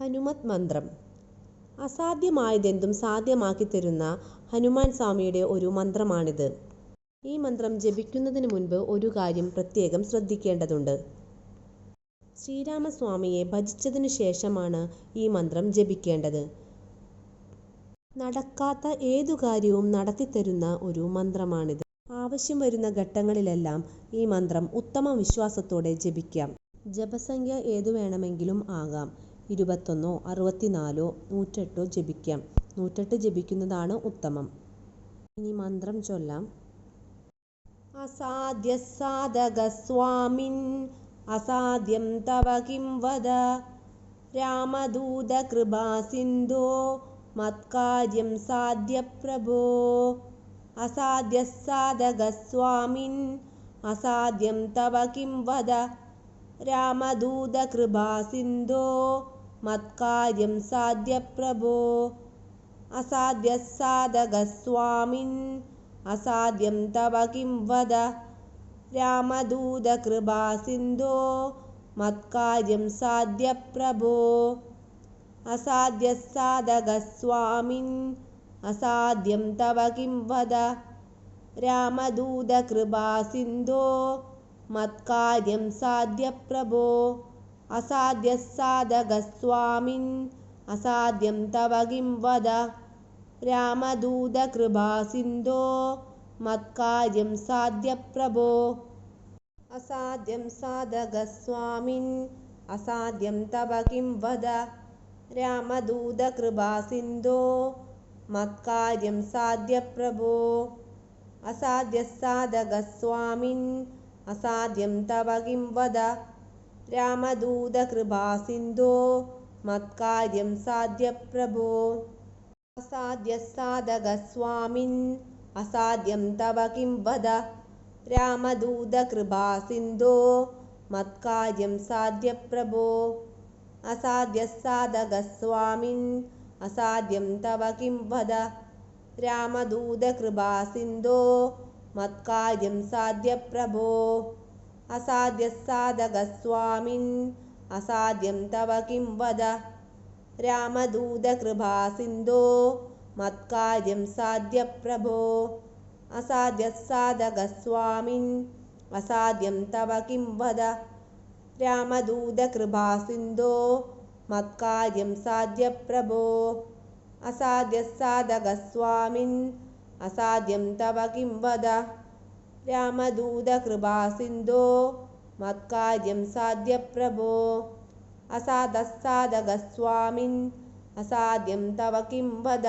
ഹനുമത് മന്ത്രം അസാധ്യമായതെന്തും സാധ്യമാക്കി തരുന്ന ഹനുമാൻ സ്വാമിയുടെ ഒരു മന്ത്രമാണിത്. ഈ മന്ത്രം ജപിക്കുന്നതിന് മുൻപ് ഒരു കാര്യം പ്രത്യേകം ശ്രദ്ധിക്കേണ്ടതുണ്ട്. ശ്രീരാമസ്വാമിയെ ഭജിച്ചതിനു ശേഷമാണ് ഈ മന്ത്രം ജപിക്കേണ്ടത്. നടക്കാത്ത ഏതു കാര്യവും നടത്തിത്തരുന്ന ഒരു മന്ത്രമാണിത്. ആവശ്യം വരുന്ന ഘട്ടങ്ങളിലെല്ലാം ഈ മന്ത്രം ഉത്തമ വിശ്വാസത്തോടെ ജപിക്കാം. ജപസംഖ്യ ഏതു വേണമെങ്കിലും ആകാം. ഇരുപത്തൊന്നോ അറുപത്തിനാലോ നൂറ്റെട്ടോ ജപിക്കാം. നൂറ്റെട്ട് ജപിക്കുന്നതാണ് ഉത്തമം. ഇനി മന്ത്രം ചൊല്ലാം. അസാധ്യസ്സാധകസ്വാമിൻ അസാധ്യം തവ കിം വദ രാമദൂത കൃപാസിന്ധോ മത്കാര്യം സാധ്യ പ്രഭോ അസാധ്യ സാധക സ്വാമിൻ അസാധ്യം തവ കിം വദ मत्कार्यं साध्यप्रभो। स्वामिन्। असाध्यं तव किं वद? रामदूतकृपा सिन्धो। मत्कार्यं साध्यप्रभो। स्वामिन्। असाध्यं तव किं वद? रामदूतकृपा सिन्धो। मत्कार्यं साध्यप्रभो। അസാധ്യസ്സാധകസ്വാമിൻ അസാധ്യം തവ കിം വദ. രാമദൂതകൃപാസിന്ധോ മത്കാര്യം സാധ്യപ്രഭോ അസാധ്യം സാധകസ്വാമിൻ അസാധ്യം തവ കിം വദ. രാമദൂതകൃപാസിന്ധോ മത്കാര്യം സാധ്യപ്രഭോ അസാധ്യസ്സാധകസ്വാമിൻ അസാധ്യം തവ കിം വദ. രാമദൂതകൃപാസിന്ധോ മത്കാര്യം സാധ്യപ്രഭോ. അസാധ്യസ്സാധകസ്വാമിൻ അസാധ്യം തവ കിം വദ രാമദൂതകൃപാസിന്ധോ മത്കാര്യം സാധ്യപ്രഭോ. അസാധ്യസ്സാധകസ്വാമിൻ അസാധ്യം തവ കിം വദ രാമദൂതകൃപാസിന്ധോ മത്കാര്യം സാധ്യപ്രഭോ. असाध्यः साधकः स्वामिन् असाध्यं तव किं वद? किंवद रामदूदकृभासिन्धो मत्कार्यं साध्यप्रभो स्वामिन् असाध्यं तव किं वद? रामदूत सिन्धो। मत्कार्यं साध्यप्रभो स्वामिन् असाध्यं तव किं वद? രാമദൂതകൃപാസിന്ധോ മത്കാര്യം സാധ്യപ്രഭോ. അസാധസ്സാധകസ്വാമിൻ അസാധ്യം തവ കിം വദ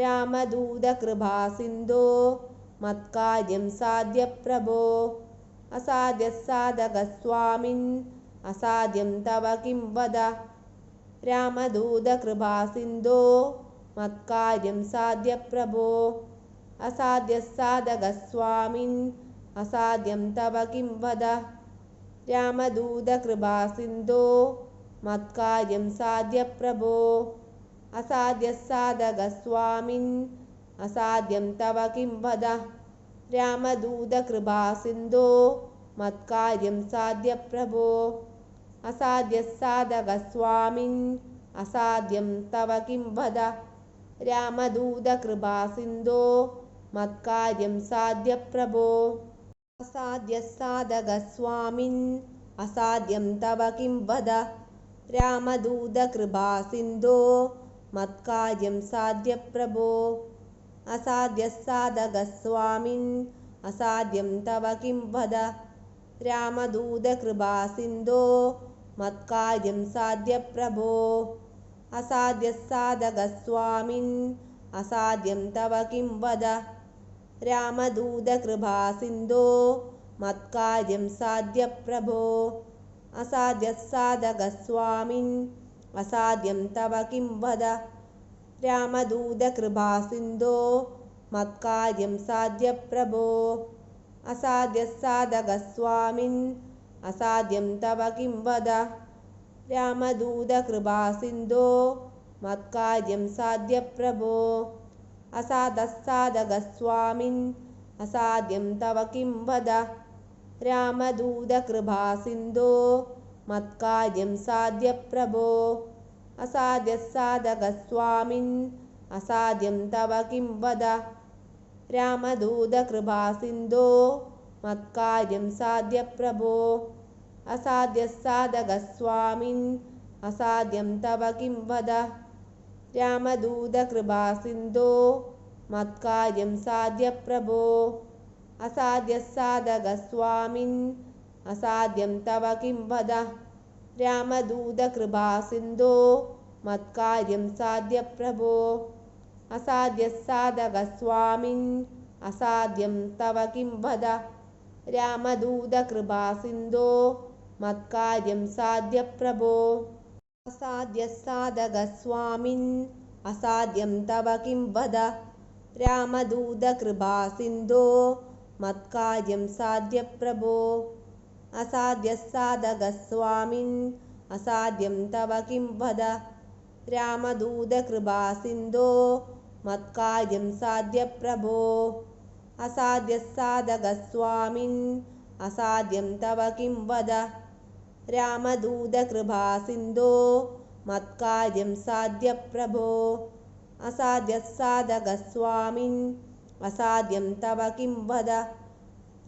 രാമദൂതകൃപാസിന്ധോ മത്കാര്യം സാധ്യപ്രഭോ. അസാധ്യസാധകസ്വാമിൻ അസാധ്യം തവ കിം വദ രാമദൂതകൃപാസിന്ധോ മത്കാര്യം സാധ്യപ്രഭോ. അസാധ്യസ്സാധകസ്വാമിൻ അസാധ്യം തവ കിം വദ രാമദൂതകൃപാസിന്ധോ മത്കാര്യം സാധ്യപ്രഭോ. അസാധ്യസ്സാധകസ്വാമിൻ അസാധ്യം തവ കിം വദ രാമദൂതകൃപാസിന്ധോ മത്കാര്യം സാധ്യപ്രഭോ. അസാധ്യസ്സാധകസ്വാമിൻ അസാധ്യം തവ കിം വദ രാമദൂതകൃപാസിന്ധോ मत्कार्यं साध्यप्रभो। असाध्यः साधकस्वामी असाध्यं तव किं वद? रामदूतकृपासिन्धो मत्कार्यं साध्य साधयप्रभो असाध्यस्साधकस्वामी असाध्यं तव किं वद? रामदूतकृपासिन्धो मत्कार्यं साध्य साधयप्रभो असाध्यस्साधकस्वामीन् असाध्यं तव किं वद? രാമദൂതകൃപാസിന്ധോ മത്കാര്യം സാധ്യപ്രഭോ. അസാധ്യസ്സാധകസ്വാമിൻ അസാധ്യം തവ കിം വദ രാമദൂതകൃപാസിന്ധോ മത്കാര്യം സാധ്യപ്രഭോ. അസാധ്യസ്സാധകസ്വാമിൻ അസാധ്യം തവ കിം വദ രാമദൂതകൃപാസിന്ധോ മത്കാര്യം സാധ്യപ്രഭോ. അസാധസ്സാധകസ്വാമിൻ അസാധ്യം തവ കിം വദ? രാമദൂതകൃഭാസിന്ധോ മത്കാര്യം സാധ്യപ്രഭോ. അസാധ്യസാധകസ്വാമിൻ അസാധ്യം തവ കിം വദ? രാമദൂതകൃഭാസിന്ധോ മത്കാര്യം സാധ്യപ്രഭോ. അസാധ്യസാധകസ്വാമിൻ അസാധ്യം തവ കിം വദ? രാമദൂതകൃപാസിന്ധോ മത്കാര്യം സാധ്യപ്രഭോ. അസാധ്യസാധകസ്വാമിൻ അസാധ്യം തവ കിം വദ. രാമദൂതകൃപാസിന്ധോ മത്കാര്യം സാധ്യപ്രഭോ. അസാധ്യസാധകസ്വാമിൻ അസാധ്യം തവ കിം വദ. രാമദൂതകൃപാസിന്ധോ മത്കാര്യം സാധ്യപ്രഭോ. असाध्यः साधकस्वामीन् असाध्यं तव किं वद? रामदूतकृपासिन्धो। मत्कार्यं साध्यप्रभो। असाध्यस्साधस्वामीन् असाध्यं तव किं वद? रामदूतकृपासिन्धो। मत्कार्यं साधयप्रभो। असाध्यस्साधस्वामीन् असाध्यं तव किं वद? രാമദൂതകൃപാസിന്ധോ മത്കാര്യം സാധ്യപ്രഭോ. അസാധ്യസാധകസ്വാമിൻ അസാധ്യം തവ കിം വദ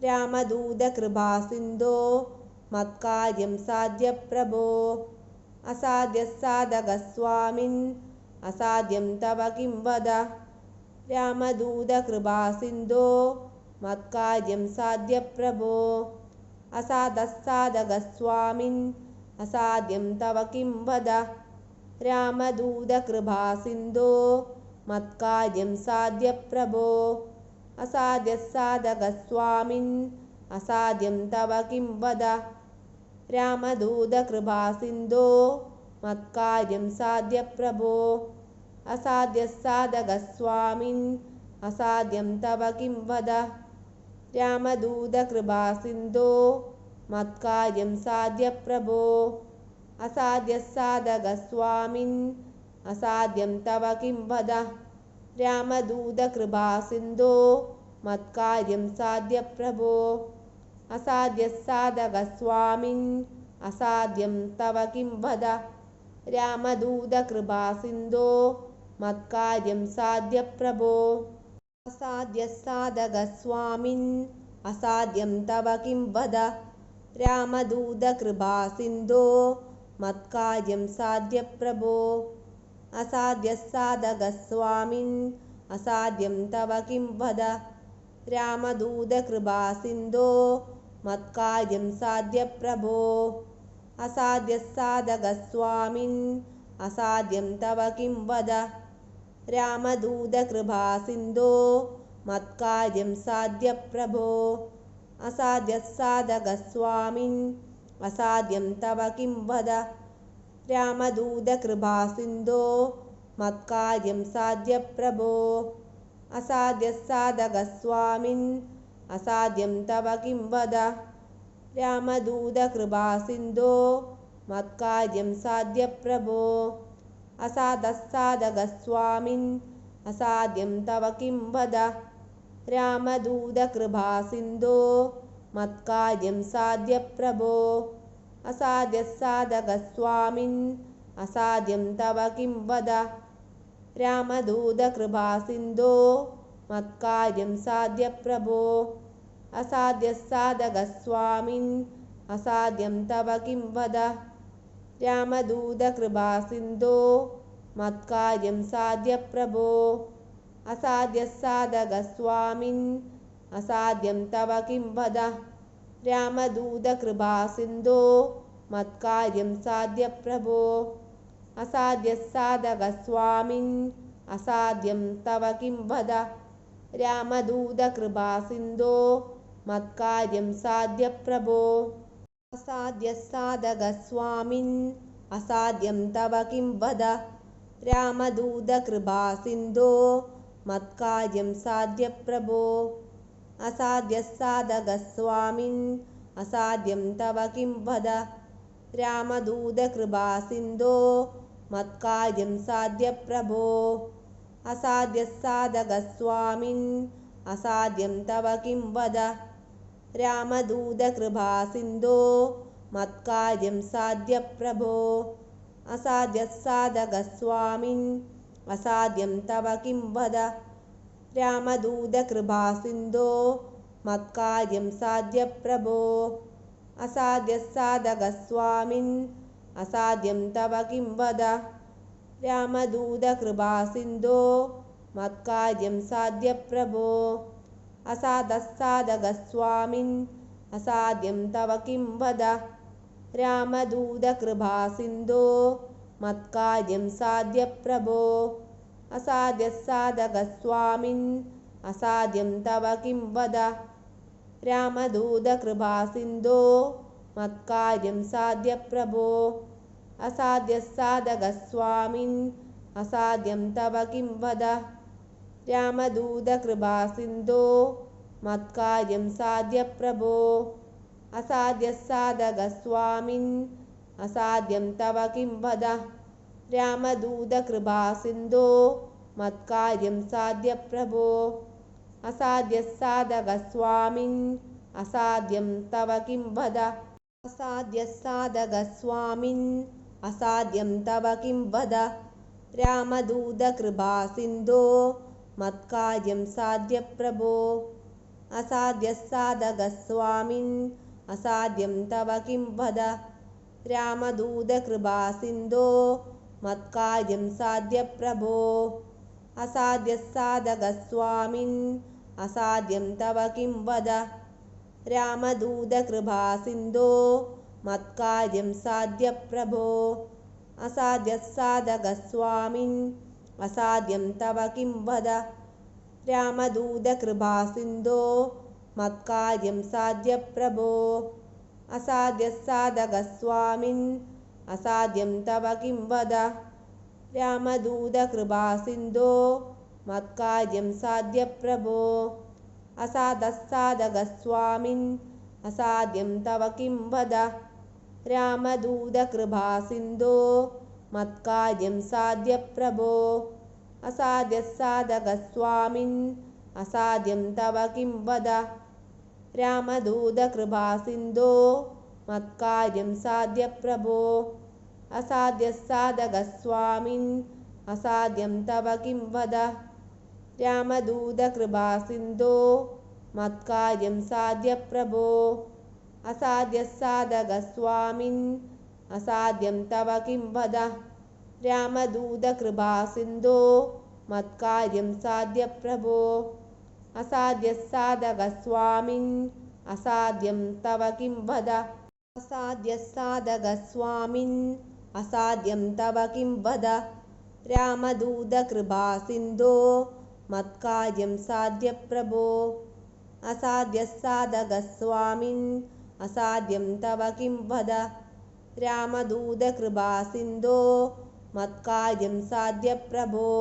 രാമദൂതകൃപാസിന്ധോ മത്കാര്യം സാധ്യപ്രഭോ. അസാധ്യസാധകസ്വാമിൻ അസാധ്യം തവ കിം വദ രാമദൂതകൃപാസിന്ധോ മത്കാര്യം സാധ്യപ്രഭോ. അസാധസാധകസ്വാമിൻ. അസാധ്യം തവ കിം വദ രാമദൂതകൃപാസിന്ധോ. മത്കാര്യം സാധ്യപ്രഭോ. അസാധ്യസാധകസ്വാമിൻ അസാധ്യം തവ കിം വദ രാമദൂതകൃപാസിന്ധോ. മത്കാര്യം സാധ്യപ്രഭോ. അസാധ്യസാധകസ്വാമിൻ അസാധ്യം തവ കിം വദ രാമദൂതകൃപാസിന്ധോ മത്കാര്യം സാധ്യപ്രഭോ. അസാധ്യസാധകസ്വാമിൻ അസാധ്യം തവ കിം വദ രാമദൂതകൃപാസിന്ധോ മത്കാര്യം സാധ്യപ്രഭോ. അസാധ്യസാധകസ്വാമിൻ അസാധ്യം തവ കിം വദ രാമദൂതകൃപാസിന്ധോ മത്കാര്യം സാധ്യപ്രഭോ. അസാധ്യസാധകസ്വാമിൻ. അസാധ്യം തവ കിം വദ രാമദൂതകൃപാസിന്ധോ. മത്കാര്യം സാധ്യപ്രഭോ. അസാധ്യസാധകസ്വാമിൻ. അസാധ്യം തവ കിം വദ രാമദൂതകൃപാസിന്ധോ. മത്കാര്യം സാധ്യപ്രഭോ. അസാധ്യസാധകസ്വാമിൻ. അസാധ്യം തവ കിം വദ രാമദൂതകൃപാസിന്ധോ മത്കാര്യം സാധ്യപ്രഭോ. അസാധ്യസാധകസ്വാമിൻ അസാധ്യം തവ കിം വദ രാമദൂതകൃപാസിന്ധോ മത്കാര്യം സാധ്യപ്രഭോ. അസാധ്യസാധകസ്വാമിൻ അസാധ്യം തവ കിം വദ രാമദൂതകൃപാസിന്ധോ മത്കാര്യം സാധ്യപ്രഭോ. അസാധസാധകസ്വാമിൻ. അസാധ്യം തവ കിം വദ രാമദൂതകൃപാസിന്ധോ. മത്കാര്യം സാധ്യപ്രഭോ. അസാധ്യസാധകസ്വാമിൻ അസാധ്യം തവ കിം വദ രാമദൂതകൃപാസിന്ധോ. മത്കാര്യം സാധ്യപ്രഭോ. അസാധ്യസാധകസ്വാമിൻ അസാധ്യം തവ കിം വദ രാമദൂതകൃപാസിന്ധോ മത്കാര്യം സാധ്യപ്രഭോ. അസാധ്യസാധകസ്വാമിൻ അസാധ്യം തവ കിം വദ. രാമദൂതകൃപാസിന്ധോ മത്കാര്യം സാധ്യപ്രഭോ. അസാധ്യസാധകസ്വാമിൻ അസാധ്യം തവ കിം വദ. രാമദൂതകൃപാസിന്ധോ മത്കാര്യം സാധ്യപ്രഭോ. असाध्यः साधकस्वामीन् असाध्यं तव किं वद? रामदूतकृपासिन्धो। मत्कार्यं साध्यप्रभो। असाध्यस्साधकस्वामीन् असाध्यं तव किं वद? रामदूतकृपासिन्धो। मत्कार्यं साधयप्रभो। असाध्यस्साधकस्वामीन् असाध्यं तव किं वद? രാമദൂതകൃപാസിന്ധോ മത്കാര്യം സാധ്യപ്രഭോ. അസാധ്യസാധകസ്വാമിൻ അസാധ്യം തവ കിം വദ രാമദൂതകൃപാസിന്ധോ മത്കാര്യം സാധ്യപ്രഭോ. അസാധ്യസാധകസ്വാമിൻ അസാധ്യം തവ കിം വദ രാമദൂതകൃപാസിന്ധോ മത്കാര്യം സാധ്യപ്രഭോ. അസാധസാധകസ്വാമിൻ അസാധ്യം തവ കിം വദ? രാമദൂതകൃഭാസിന്ധോ മത്കാര്യം സാധ്യപ്രഭോ. അസാധ്യസാധകസ്വാമിൻ അസാധ്യം തവ കിം വദ? രാമദൂതകൃഭാസിന്ധോ മത്കാര്യം സാധ്യപ്രഭോ. അസാധ്യസാധകസ്വാമിൻ അസാധ്യം തവ കിം വദ? രാമദൂതകൃപാസിന്ധോ മത്കാര്യം സാധ്യപ്രഭോ. അസാധ്യസാധകസ്വാമിൻ അസാധ്യം തവ കിം വദ. രാമദൂതകൃപാസിന്ധോ മത്കാര്യം സാധ്യപ്രഭോ. അസാധ്യസാധകസ്വാമിൻ അസാധ്യം തവ കിം വദ. അസാധ്യസാധകസ്വാമിൻ അസാധ്യം തവ കിം വദ. രാമദൂതകൃപാസിന്ധോ മത്കാര്യം സാധ്യപ്രഭോ. സ്വാമിൻ. അസാധ്യം തവ കിം വദ രാമദൂതകൃപാസിന്ധോ മത്കാര്യം സാധ്യപ്രഭോ. സ്വാമിൻ. അസാധ്യം തവ കിം വദ രാമദൂതകൃപാസിന്ധോ മത്കാര്യം സാധ്യപ്രഭോ. അസാധ്യസാധകസ്വാമിൻ അസാധ്യം തവ കിം വദ രാമദൂതകൃപാസിന്ധോ മത്കാര്യം സാധ്യപ്രഭോ. അസാധ്യസാധകസ്വാമിൻ അസാധ്യം തവ കിം വദ രാമദൂതകൃപാസിന്ധോ മത്കാര്യം സാധ്യപ്രഭോ. അസാധസാധകസ്വാമിൻ അസാധ്യം തവ കിം വദ രാമദൂതകൃപാസിന്ധോ മത്കാര്യം സാധ്യപ്രഭോ. അസാധ്യസാധകസ്വാമിൻ അസാധ്യം തവ കിം വദ രാമദൂതകൃപാസിന്ധോ മത്കാര്യം സാധ്യപ്രഭോ. അസാധ്യസാധകസ്വാമിൻ അസാധ്യം തവ കിം വദ രാമദൂതകൃപാസിന്ധോ മത്കാര്യം സാധ്യപ്രഭോ. അസാധ്യസാധകസ്വാമിൻ असाध्यं तव किं वद? रामदूतकृपा सिन्धो मत्कार्यं साध्यप्रभो साधकस्वामिन् असाध्यं तव किं वद? असाध्यः साधकस्वामिन् असाध्यं तव किं वद? रामदूतकृपा सिन्धो मत्कार्यं साधयप्रभो असाध्यः साधकस्वामिन् असाध्यं तव किं वद? രാമദൂതകൃപാസിന്ധോ മത്കാര്യം സാധ്യപ്രഭോ.